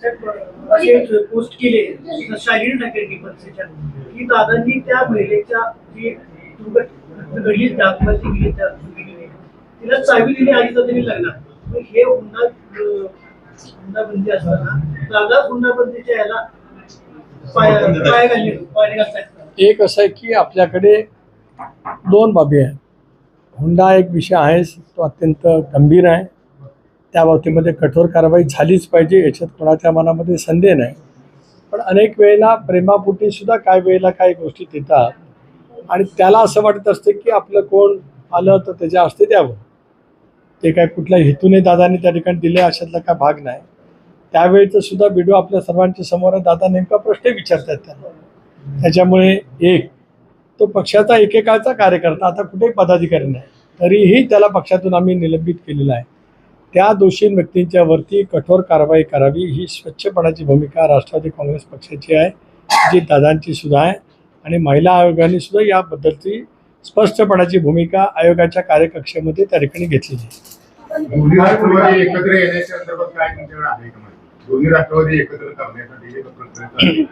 असे पोस्ट केले शालिनी ठाकरेंनी पक्षाच्या की दादांनी त्या महिलेच्या जी घडली दाखवायची गेली त्या तिला चावी दिली आधी तर त्यांनी लग्नात हे हुंडा हुंडाबंदी असताना दादा हुंडाबंदीच्या याला पाय घालले पाय घालतात एक असं आहे की आपल्याकडे दोन बाबी आहेत. हुंडा एक विषय आहे तो अत्यंत गंभीर आहे. त्या बाबतीमध्ये कठोर कारवाई झालीच पाहिजे याच्यात कोणाच्या मनामध्ये संदेह नाही. पण अनेक वेळेला प्रेमापुटीसुद्धा काही वेळेला काही गोष्टी देतात. आणि त्याला असं वाटत असते की आपलं कोण आलं तर त्याच्या हस्ते द्यावं. ते काय कुठल्या हेतूने दादाने त्या ठिकाणी दिले अशातला काय भाग नाही. त्यावेळेचं सुद्धा व्हिडिओ आपल्या सर्वांच्या समोर दादा नेमका प्रश्न विचारतात त्यांना. त्याच्यामुळे एक तो पक्षाचा एकेकाळचा कार्यकर्ता आता कुठेही पदाधिकारी नाही तरीही त्याला पक्षातून आम्ही निलंबित केलेला आहे. त्या दोषी व्यक्तींच्या वरती कठोर कारवाई करावी. ही स्वच्छपणाची भूमिका राष्ट्रवादी काँग्रेस पक्षाची आहे जी दादांची सुद्धा आहे आणि महिला आयोगाने सुद्धा याबद्दलची स्पष्टपणाची भूमिका आयोगाच्या कार्यकक्षेमध्ये त्या ठिकाणी घेतलेली आहे. एकत्र येण्याच्या चालू आहे.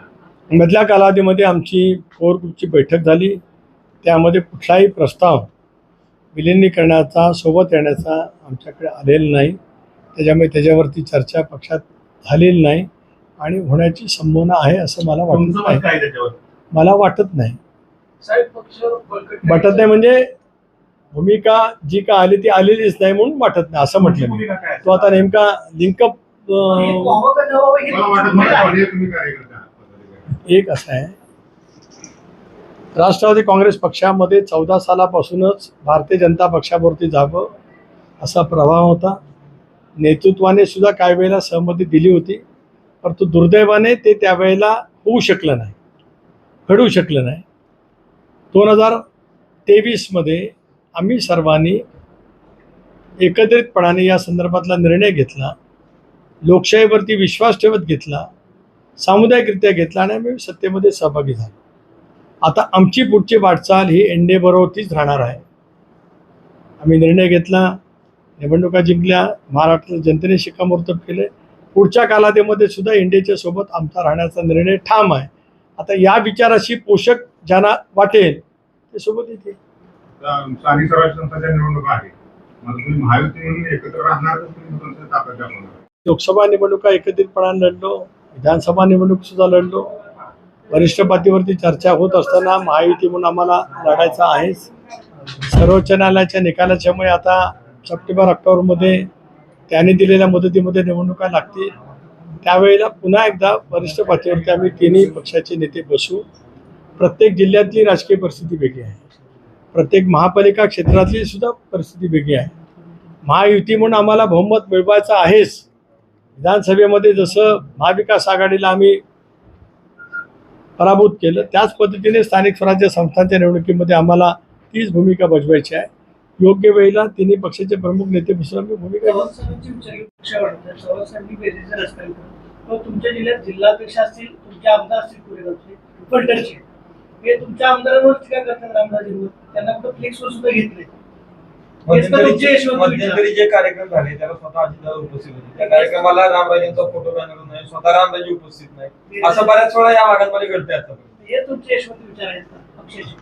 मधल्या कालावधीमध्ये आमची कोर ग्रुपची बैठक झाली. त्यामध्ये कुठलाही प्रस्ताव विलिनीकरणाचा सोबत येण्याचा आमच्याकडे आलेला नाही. त्याच्यामुळे त्याच्यावरती चर्चा पक्षात झालेली नाही आणि होण्याची संभावना आहे असं मला वाटत नाही. मला वाटत नाही. साहेब पक्ष बळकट वाटत नाही म्हणजे भूमिका जी का आली ती आलेलीच नाही म्हणून वाटत नाही असं म्हटलं मी? तो आता नेमका लिंकअप. एक असं आहे. राष्ट्रवादी काँग्रेस पक्षामध्ये चौदा सालापासूनच भारतीय जनता पक्षावरती जावं असा प्रभाव होता. नेतृत्वाने सुद्धा काही वेळेला सहमती दिली होती परंतु दुर्दैवाने ते त्यावेळेला होऊ शकलं नाही घडू शकलं नाही. दोन हजार तेवीसमध्ये आम्ही सर्वांनी एकत्रितपणाने या संदर्भातला निर्णय घेतला लोकशाहीवरती विश्वास ठेवत घेतला सामुदायिकरित्या घेतला आणि आम्ही सत्तेमध्ये सहभागी झालो. आता आमची पुढची वाटचाल ही एन डी एबरोबरतीच राहणार आहे. आम्ही निर्णय घेतला निवडणुका जिंकल्या महाराष्ट्रातील जनतेने शिक्कामोर्तब केले. पुढच्या कालावधीमध्ये सुद्धा इंडियाच्या सोबत आमचा राहण्याचा निर्णय ठाम आहे. आता या विचाराशी पोषक ज्यांना वाटेल ते सोबत दाखवणार लोकसभा निवडणुका एकत्रितपणाने लढलो विधानसभा निवडणूक सुद्धा लढलो. वरिष्ठ पातळीवरती चर्चा होत असताना महायुती म्हणून आम्हाला लढायचं आहेच सर्वोच्च न्यायालयाच्या निकालाच्यामुळे आता सप्टेंबर ऑक्टोबरमध्ये त्याने दिलेल्या मुदतीमध्ये निवडणुका लागतील. त्यावेळेला पुन्हा एकदा वरिष्ठ पातळीवरती आम्ही तिन्ही पक्षाचे नेते बसू. प्रत्येक जिल्ह्यातली राजकीय परिस्थिती वेगळी आहे. प्रत्येक महापालिका क्षेत्रातली सुद्धा परिस्थिती वेगळी आहे. महायुती म्हणून आम्हाला बहुमत मिळवायचं आहेच. विधानसभेमध्ये जसं महाविकास आघाडीला आम्ही पराभूत केलं. त्याच पद्धतीने स्थानिक स्वराज्य संस्थांच्या निवडणुकीमध्ये आम्हाला तीच भूमिका बजवायची आहे. योग्य वेळेला तिन्ही पक्षाचे प्रमुख नेते बसून भूमिका असतील तुमच्या जिल्ह्यात जिल्हाध्यक्ष असतील तुमचे आमदार असतील हे तुमच्या आमदारांवर काय करतात रामराजे त्यांना कुठं फ्लेक्सवर सुद्धा घेतले हेच का तुमचे यशवंत विचार? मध्यंतरी जे कार्यक्रम झाले त्याला स्वतः अजितदादा उपस्थित होते. त्या कार्यक्रमाला रामराजेंचा फोटो बॅनर नाही स्वतः रामराजे उपस्थित नाही. असं बऱ्याच वेळा या भागांमध्ये घडते हे पक्षाचे.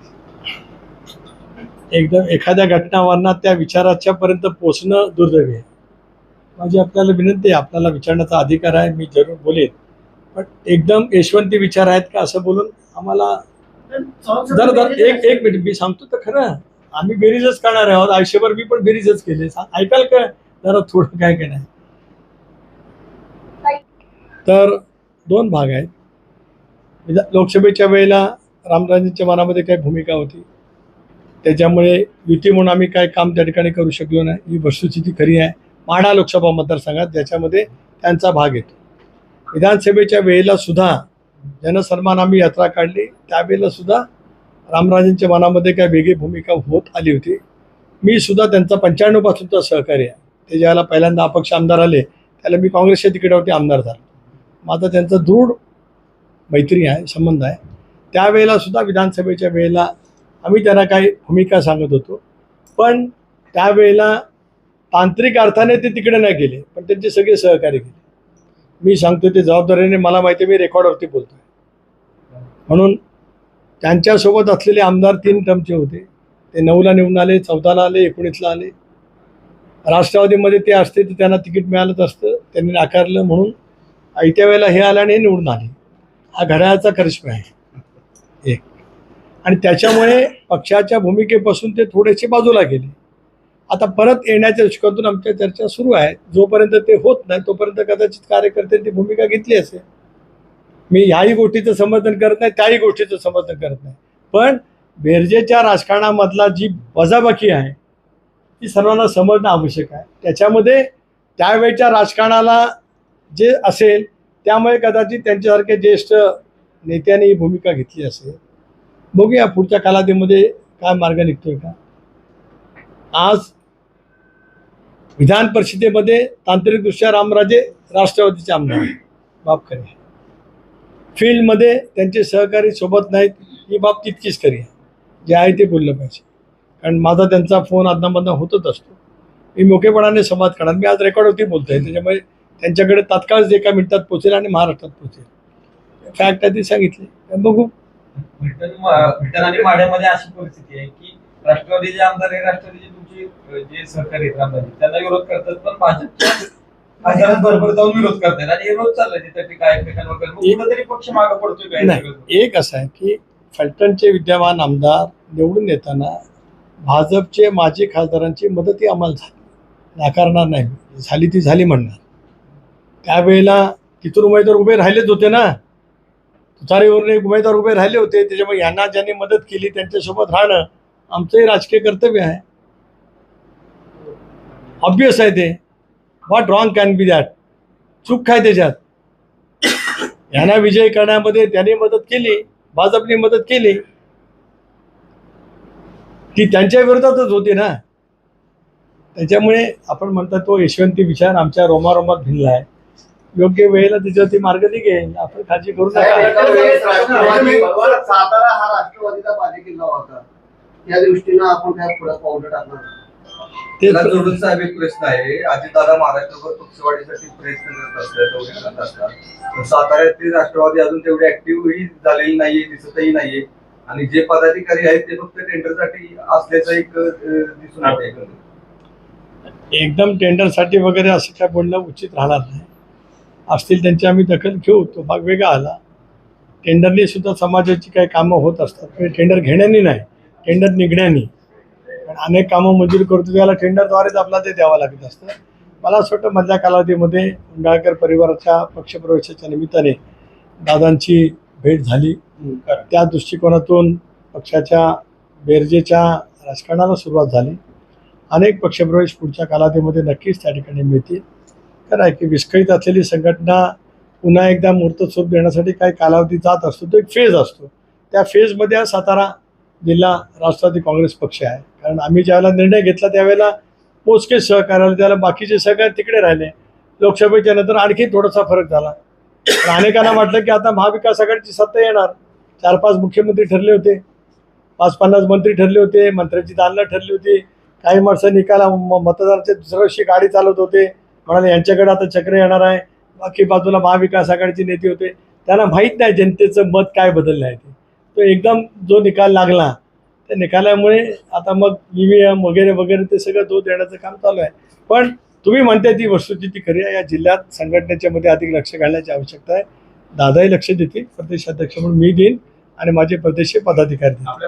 एकदम एखाद्या घटनावांना त्या विचाराच्या पर्यंत पोचणं दुर्दैवी आहे. माझी आपल्याला विनंती आहे आपल्याला विचारण्याचा अधिकार आहे मी जरूर बोलेन. पण एकदम यशवंती विचार आहेत का असं बोलून आम्हाला एक एक मिनिट मी सांगतो तर खरं आम्ही बेरीजच करणार आहोत. आयुष्यभर मी पण बेरीजच केले. ऐकाल का? जरा थोडं काय काय नाही. तर दोन भाग आहेत. म्हणजे लोकसभेच्या वेळेला रामराजेंच्या मनामध्ये काही भूमिका होती. त्याच्यामुळे युती म्हणून आम्ही काय काम त्या ठिकाणी करू शकलो नाही. ही वस्तुस्थिती खरी आहे. माढा लोकसभा मतदारसंघात ज्याच्यामध्ये त्यांचा भाग येतो. विधानसभेच्या वेळेला सुद्धा जनसन्मान आम्ही यात्रा काढली. त्यावेळेला सुद्धा रामराजेंच्या मनामध्ये काय वेगळी भूमिका होत आली होती मी सुद्धा त्यांचा पंच्याण्णवपासूनचा सहकारी आहे. ते ज्याला पहिल्यांदा अपक्ष आमदार आले त्याला मी काँग्रेसच्या तिकिटावरती आमदार झालो. माझा त्यांचा दृढ मैत्री आहे संबंध आहे. त्यावेळेला सुद्धा विधानसभेच्या वेळेला आम्ही त्यांना काही भूमिका सांगत होतो. पण त्यावेळेला तांत्रिक अर्थाने ते तिकडे नाही गेले पण त्यांचे सगळे सहकार्य गेले. मी सांगतो ते जबाबदारीने मला माहिती आहे मी रेकॉर्डवरती बोलतो म्हणून त्यांच्यासोबत असलेले आमदार तीन टर्मचे होते. ते नऊला निवडून आले चौदाला आले एकोणीसला आले. राष्ट्रवादीमध्ये ते असते तर त्यांना तिकीट मिळालंच असतं. त्यांनी नाकारलं म्हणून आयत्या वेळेला हे आलं आणि हे निवडून आले. हा घड्याळाचा करिश्मा आहे. एक. आणि त्याच्यामुळे पक्षाच्या भूमिकेपासून ते थोडेसे बाजूला गेले. आता परत येण्याच्या दृष्टिकोनातून आमच्या चर्चा सुरू आहे. जोपर्यंत ते होत नाही तोपर्यंत कदाचित कार्यकर्त्यांनी भूमिका घेतली असेल. मी ह्याही गोष्टीचं समर्थन करत नाही त्याही गोष्टीचं समर्थन करत नाही. पण बेरजेच्या राजकारणामधला जी वजाबाकी आहे ती सर्वांना समजणं आवश्यक आहे. त्याच्यामध्ये त्यावेळच्या राजकारणाला जे असेल त्यामुळे कदाचित त्यांच्यासारख्या ज्येष्ठ नेत्यांनी ही भूमिका घेतली असेल. बघूया पुढच्या कालावधीमध्ये काय मार्ग निघतोय का? आज विधान परिषदेमध्ये तांत्रिकदृष्ट्या रामराजे राष्ट्रवादीचे आमदार आहेत. बाब खरे फील्डमध्ये त्यांचे सहकारी सोबत नाहीत ही बाब तितकीच खरी आहे. जे आहे ते बोललं पाहिजे. कारण माझा त्यांचा फोन अदनामधना होतच असतो. मी मोकेपणाने संवाद करणार. मी आज रेकॉर्डवरती बोलतो आहे त्याच्यामुळे त्यांच्याकडे तात्काळच एका मिनिटात पोचेल आणि महाराष्ट्रात पोचेल फॅक्ट आहे ते सांगितले. बघू. फलटण आणि माढ्यामध्ये अशी परिस्थिती आहे की राष्ट्रवादीचे आमदार हे राष्ट्रवादीचे तुमचे जे सहकारी आहेत त्यांना विरोध करतात पण भाजपच्या खासदारांबरोबर जाऊन विरोध करतात आणि हे रोज चाललंय तिथे काय एकमेकांवर करत. मग कुठेतरी पक्ष मागे पडतोय काय नाही एक असं आहे की फलटणचे विद्यमान आमदार निवडून येताना भाजपचे माजी खासदारांची मदतही आम्हाला झाली. नाकारणार नाही. झाली ती झाली म्हणणार. त्यावेळेला तिथून उमेदवार उभे राहिलेच होते ना. तुतारीवरून एक उमेदवार उभे राहिले होते. त्याच्यामुळे यांना ज्यांनी मदत केली त्यांच्यासोबत राहणं आमचंही राजकीय कर्तव्य आहे. ऑब्विस आहे ते. What wrong can be that चूक काय त्याच्यात? यांना विजय करण्यामध्ये त्यांनी मदत केली भाजपने मदत केली. ती त्यांच्या विरोधातच होती ना? त्याच्यामुळे आपण म्हणता तो यशवंती विचार आमच्या रोमारोमात भिनला आहे. योग्य वेळेला त्याच्यावरती मार्ग निघेल. आपण काळजी करू नका. हा या दृष्टीनं आपण काय पुढे पावलं टाकणार? त्याला जोडून साहेब एक प्रश्न आहे. अजितदादा महाराष्ट्रभर पक्षवाढीसाठी प्रयत्न करत असतात दौरे करत असतात. साताऱ्यातील राष्ट्रवादी अजून तेवढी ऍक्टिव्हही झालेली नाहीये दिसतही नाहीये. आणि जे पदाधिकारी आहेत ते फक्त टेंडरसाठी असल्याचं एक दिसून येते एकदम टेंडरसाठी वगैरे असं काय बोलणं उचित राहणार नाही. असतील त्यांची आम्ही दखल घेऊ तो भाग वेगळा आला. टेंडरने सुद्धा समाजाची काही कामं होत असतात टेंडर घेण्यानी नाही टेंडर निघण्यानी. अनेक कामं मंजूर करतो त्याला टेंडरद्वारेच आपला ते द्यावं लागत असतं. मला असं वाटतं मधल्या कालावधीमध्ये उंडाळकर परिवाराच्या पक्षप्रवेशाच्या निमित्ताने दादांची भेट झाली. त्या दृष्टिकोनातून पक्षाच्या बेरजेच्या राजकारणाला सुरुवात झाली. अनेक पक्षप्रवेश पुढच्या कालावधीमध्ये नक्कीच त्या ठिकाणी मिळतील. खरं आहे की विस्कळीत असलेली संघटना पुन्हा एकदा मूर्त स्वरूप देण्यासाठी काही कालावधी जात असतो तो एक फेज असतो. त्या फेजमध्ये हा सातारा जिल्हा राष्ट्रवादी काँग्रेस पक्ष आहे. कारण आम्ही ज्यावेळेला निर्णय घेतला त्यावेळेला मोजकेच सहकार्य आले त्याला बाकीचे सहकार्य तिकडे राहिले. लोकसभेच्या नंतर आणखी थोडासा फरक झाला. पण अनेकांना वाटलं की आता महाविकास आघाडीची सत्ता येणार. चार पाच मुख्यमंत्री ठरले होते. पाच पन्नास मंत्री ठरले होते मंत्र्यांची दालनं ठरली होती. काही माणसं निकाला म- मतदाराच्या दुसऱ्या वर्षी गाडी चालवत होते. म्हणाले यांच्याकडे आता चक्र येणार आहे. बाकी बाजूला महाविकास आघाडीचे नेते होते. त्यांना माहीत नाही जनतेचं मत काय बदललं आहे ते. तो एकदम जो निकाल लागला त्या निकालामुळे आता मग ईव्हीएम एम वगैरे वगैरे ते सगळं दूध देण्याचं काम चालू आहे. पण तुम्ही म्हणताय ती वस्तुस्थिती खरी आहे. या जिल्ह्यात संघटनेच्या मध्ये अधिक लक्ष घालण्याची आवश्यकता आहे. दादाही लक्ष देतील. प्रदेशाध्यक्ष म्हणून मी देईन आणि माझे प्रदेश पदाधिकारी देतील.